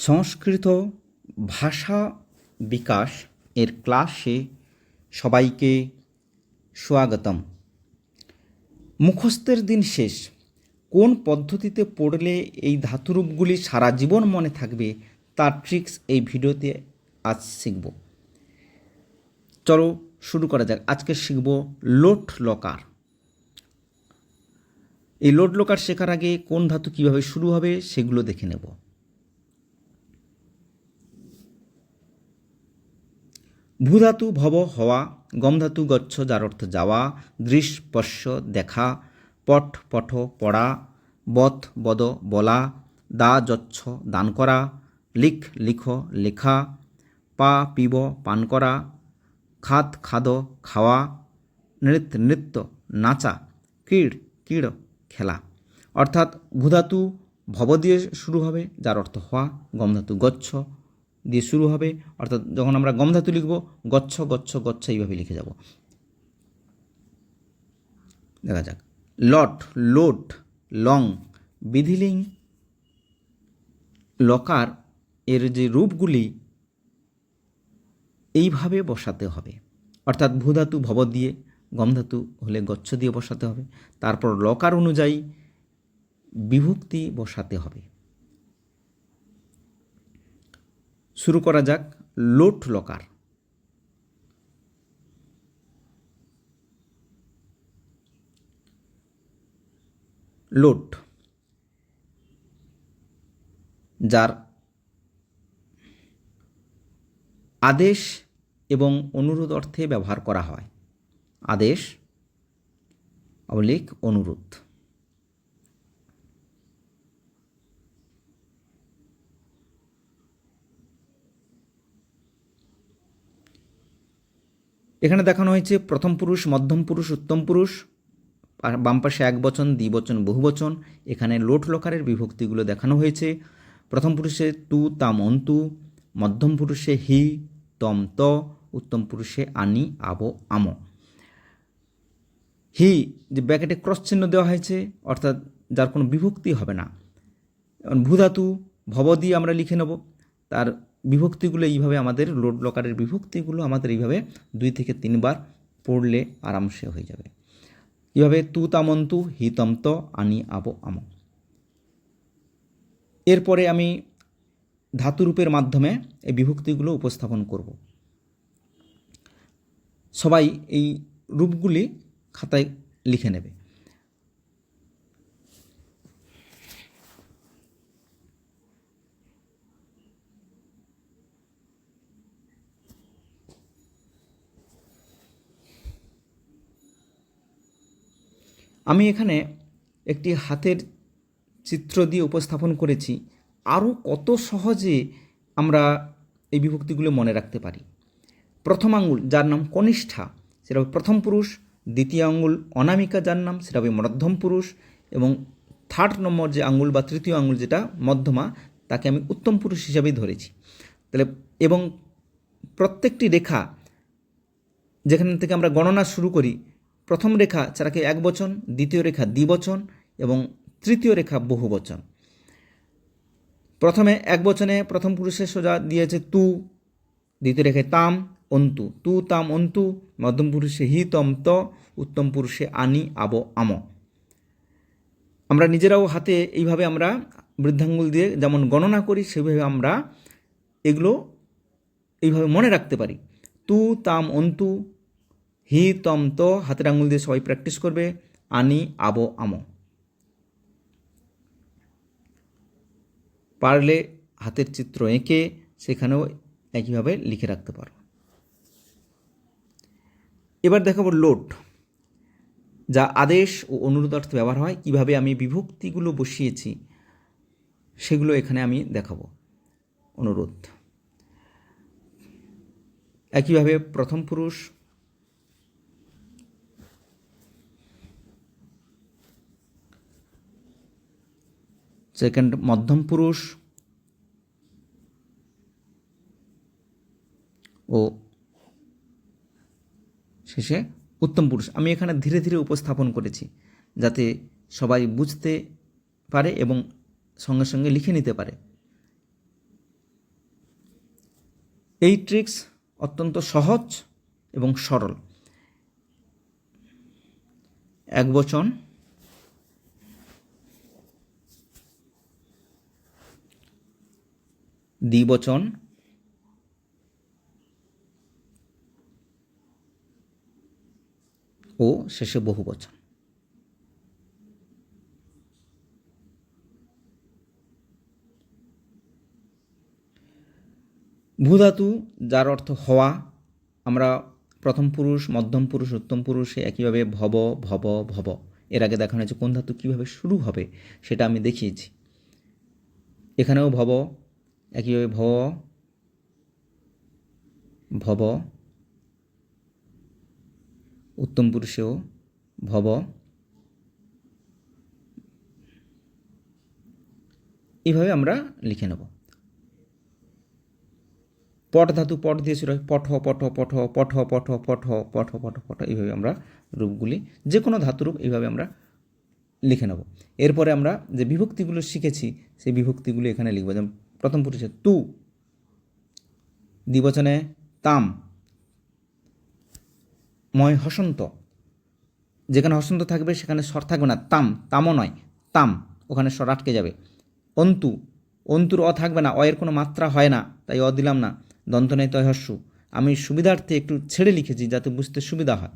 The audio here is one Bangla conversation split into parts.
সংস্কৃত ভাষা বিকাশ এর ক্লাসে সবাইকে স্বাগতম। মুখস্থের দিন শেষ। কোন পদ্ধতিতে পড়লে এই ধাতুরূপগুলি সারা জীবন মনে থাকবে তার ট্রিক্স এই ভিডিওতে আজ শিখব। চলো শুরু করা যাক। আজকে শিখব লোট লকার এই লোট লকার শেখার আগে কোন ধাতু কীভাবে শুরু হবে সেগুলো দেখে নেব। ভূধাতু ভব হওয়া, গমধাতু গচ্ছ যার অর্থ যাওয়া, দৃশ পশ্য দেখা পট পঠ পড়া, বথ বদ বলা, দা যচ্ছ দান করা, লিখ লিখ লেখা, পা পিব পান করা, খাত খাদ খাওয়া, নৃত্য নৃত্য নাচা ক্রীড় ক্রীড় খেলা। অর্থাৎ ভূধাতু ভব দিয়ে শুরু হবে, যার অর্থ হওয়া, গমধাতু গচ্ছ দিয়ে শুরু হবে। অর্থাৎ যখন আমরা গমধাতু লিখব, গচ্ছ গচ্ছ গচ্ছ এইভাবে লিখে যাব। দেখা যাক। লট, লোট, লং, বিধিলিং, লকার এর যে রূপগুলি, এইভাবে বসাতে হবে। অর্থাৎ ভূধাতু ভব দিয়ে গমধাতু হলে গচ্ছ দিয়ে বসাতে হবে। তারপর লকার অনুযায়ী বিভক্তি বসাতে হবে। শুরু করা যাক লোট লকার। লোট যার আদেশ এবং অনুরোধ অর্থে ব্যবহার করা হয়। আদেশ, অবলিক, অনুরোধ। এখানে দেখানো হয়েছে প্রথম পুরুষ, মধ্যম পুরুষ, উত্তম পুরুষ, আর বাম পাশে এক বচন দ্বিবচন বহুবচন এখানে লোট লকারের বিভক্তিগুলো দেখানো হয়েছে। প্রথম পুরুষে তু তাম অন্তু মধ্যম পুরুষে হি, তম, ত। উত্তম পুরুষে আনি, আবো, আম। হি, যে ব্যাকেটে ক্রস চিহ্ন দেওয়া হয়েছে, অর্থাৎ যার কোনো বিভক্তি হবে না। ভূধাতু ভব দিয়ে আমরা লিখে নেব। তার বিভক্তিগুলো এইভাবে আমাদের লোড লকারের বিভক্তিগুলো আমাদের এইভাবে দুই থেকে তিনবার পড়লে আরামসে হয়ে যাবে। কীভাবে? তু তামন্তু হিতন্ত আনি আবো আম। এরপরে আমি ধাতুরূপের মাধ্যমে এই বিভক্তিগুলো উপস্থাপন করব। সবাই এই রূপগুলি খাতায় লিখে নেবে। আমি এখানে একটি হাতের চিত্র দিয়ে উপস্থাপন করেছি। আরও কত সহজে আমরা এই বিভক্তিগুলো মনে রাখতে পারি। প্রথম আঙ্গুল, যার নাম কনিষ্ঠা, সেটা হবে প্রথম পুরুষ। দ্বিতীয় আঙ্গুল, অনামিকা, যার নাম, সেটা হবে মধ্যম পুরুষ। এবং থার্ড নম্বর যে আঙ্গুল বা তৃতীয় আঙ্গুল যেটা, মধ্যমা, তাকে আমি উত্তম পুরুষ হিসাবেই ধরেছি। তাহলে, এবং প্রত্যেকটি রেখা, যেখান থেকে আমরা গণনা শুরু করি প্রথম রেখা ছাড়াকে এক বচন, দ্বিতীয় রেখা দ্বিবচন এবং তৃতীয় রেখা বহু বচন প্রথমে এক বচনে প্রথম পুরুষের সোজা দিয়েছে তু, দ্বিতীয় রেখায় তাম, অন্তু। তু, তাম, অন্তু, মধ্যম পুরুষে হি, তম, ত, উত্তম পুরুষে আনি, আব, আম। আমরা নিজেরাও হাতে এইভাবে আমরা বৃদ্ধাঙ্গুল দিয়ে যেমন গণনা করি, সেভাবে আমরা এগুলো এইভাবে মনে রাখতে পারি। তু, তাম, অন্তু হি তম তো হাতের আঙুল দিয়ে সবাই প্র্যাকটিস করবে, আনি আবো আমো। পারলে হাতের চিত্র এঁকে সেখানেও একইভাবে লিখে রাখতে পারো। এবার দেখাবো লোট যা আদেশ ও অনুরোধ অর্থে ব্যবহার হয়, কীভাবে আমি বিভক্তিগুলো বসিয়েছি সেগুলো এখানে আমি দেখাবো। অনুরোধ, একইভাবে প্রথম পুরুষ সেকেন্ড মধ্যম পুরুষ ও শেষে উত্তম পুরুষ। আমি এখানে ধীরে ধীরে উপস্থাপন করেছি যাতে সবাই বুঝতে পারে এবং সঙ্গে সঙ্গে লিখে নিতে পারে। এই ট্রিক্স অত্যন্ত সহজ এবং সরল। এক বচন দ্বিবচন। ও শেষে বহুবচন। ভূধাতু, যার অর্থ হওয়া, আমরা প্রথম পুরুষ, মধ্যম পুরুষ, উত্তম পুরুষে একইভাবে ভব ভব ভব। এর আগে দেখানো হয়েছে কোন ধাতু কীভাবে শুরু হবে, সেটা আমি দেখিয়েছি। এখানেও ভব একইভাবে ভব ভব, উত্তম পুরুষেও ভব, এইভাবে আমরা লিখে নেব। পট ধাতু, পট দিয়েছিল পঠ পঠ পঠ পঠ পঠ পঠ পঠ পঠ পঠ, এইভাবে আমরা রূপগুলি যে কোনো ধাতুরূপ এইভাবে আমরা লিখে নেব। এরপরে আমরা যে বিভক্তিগুলো শিখেছি, সেই বিভক্তিগুলো এখানে লিখব। যেমন প্রথম পুরুষে তু। দ্বিবচনে তাম। ময় হসন্ত। যেখানে হসন্ত থাকবে, সেখানে স্বর থাকবে না। তাম, তামও নয়, তাম। ওখানে স্বর আটকে যাবে। অন্তু, অন্তুর অ থাকবে না, অয়ের কোনো মাত্রা হয় না, তাই অ দিলাম না। দন্ত নেই তয় হস্য। আমি সুবিধার্থে একটু ছেড়ে লিখেছি, যাতে বুঝতে সুবিধা হয়।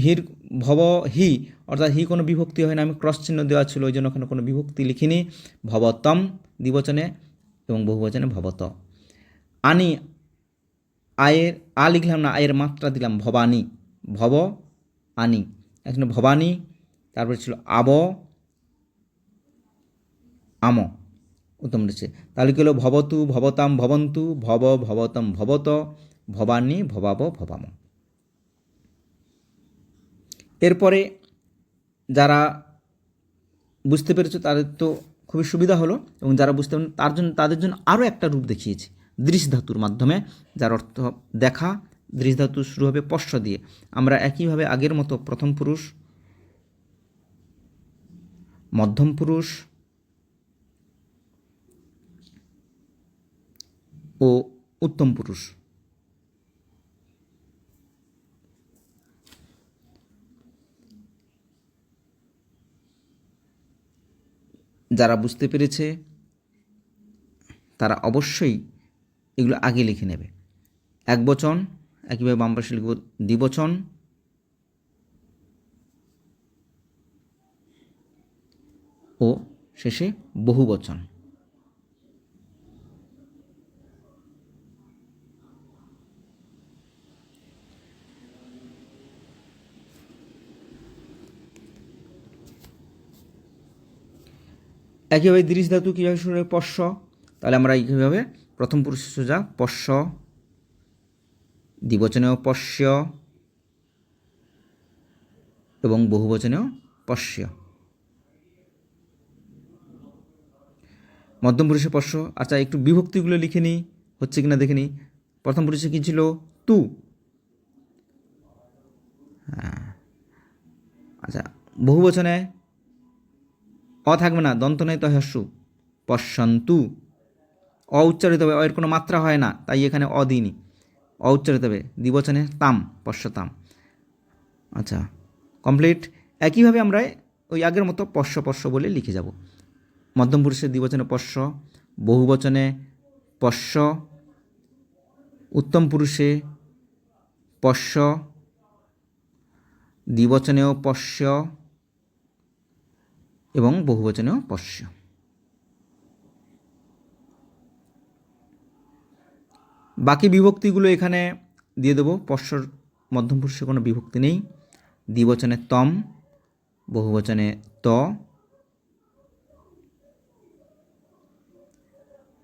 হির ভব হি, অর্থাৎ হি কোনো বিভক্তি হয় না। আমি ক্রস চিহ্ন দেওয়া ছিল, ওই জন্য ওখানে কোনো বিভক্তি লিখিনি। ভবতম, দ্বিবচনে এবং বহুবচনে ভবত। আনি আয়ের, আ লিখলাম না, আয়ের মাত্রা দিলাম, ভবানী। ভব, আনি। এখানে ভবানী, তারপরে ছিল আব, আম। উত্তম রয়েছে তাহলে কি হলো? ভবতু, ভবতাম, ভবন্তু, ভব, ভবতম, ভবত, ভবানী, ভবাব, ভবাম। এরপরে যারা বুঝতে পেরেছ তাদের তো খুবই সুবিধা হলো এবং যারা বুঝতে পারেন, তার জন্য তাদের জন্য আরও একটা রূপ দেখিয়েছি। দৃশ ধাতুর মাধ্যমে, যার অর্থ দেখা। দৃশ ধাতু শুরু হবে পশ্চ দিয়ে। আমরা একইভাবে আগের মতো প্রথম পুরুষ, মধ্যম পুরুষ ও উত্তম পুরুষ। যারা বুঝতে পেরেছে, তারা অবশ্যই এগুলো আগে লিখে নেবে। এক বচন, একইভাবে বাম পাশে লিখব দ্বিবচন ও শেষে বহু বচন একইভাবে দৃশ ধাতু কীভাবে শুরু হয়? পশ্য। তাহলে আমরা এইভাবে প্রথম পুরুষ সোজা, পশ্য, দ্বিবচনেও পশ্য, এবং বহুবচনেও পশ্য। মধ্যম পুরুষে পশ্য। আচ্ছা একটু বিভক্তিগুলো লিখে নিই, হচ্ছে কিনা দেখে নিই। প্রথম পুরুষে কী ছিল? তু। হ্যাঁ। আচ্ছা বহুবচনে অ থাকবে না? দন্ত নেই তো হস্যু পশ্যন্তু। অ উচ্চারিত হবে। অ এর কোনো মাত্রা হয় না। তাই এখানে অ দিইনি। অ উচ্চারিত হবে। দ্বিবচনে তাম, পশ্যতাম। আচ্ছা কমপ্লিট। একইভাবে আমরা ওই আগের মতো পশ্য পশ্য বলে লিখে যাব। মধ্যম পুরুষের দ্বিবচনে পশ্য, বহুবচনে পশ্য, উত্তম পুরুষে পশ্য, দ্বিবচনেও পশ্য এবং বহুবচনেও পশ্য। বাকি বিভক্তিগুলো এখানে দিয়ে দেবো। পশ্বর মধ্যম পুরুষে কোনো বিভক্তি নেই। দ্বিবচনে তম, বহুবচনে ত।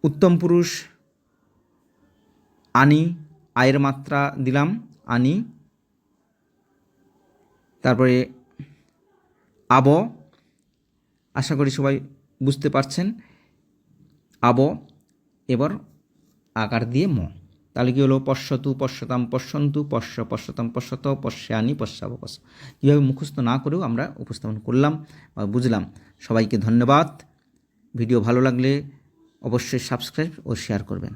উত্তম পুরুষ, আনি, আয়ের মাত্রা দিলাম, আনি। তারপরে আব আশা করি সবাই বুঝতে পারছেন। আব, এবার আকার দিয়ে ম। তাহলে কী হলো? পশ্যতু, পশ্যতাম, পশ্যন্তু, পশ্য, পশ্যতাম, পশ্যত, পশ্যানি, পশ্যাব, পশ্য। কীভাবে মুখস্থ না করেও আমরা উপস্থাপন করলাম বা বুঝলাম। সবাইকে ধন্যবাদ। ভিডিও ভালো লাগলে অবশ্যই সাবস্ক্রাইব ও শেয়ার করবেন।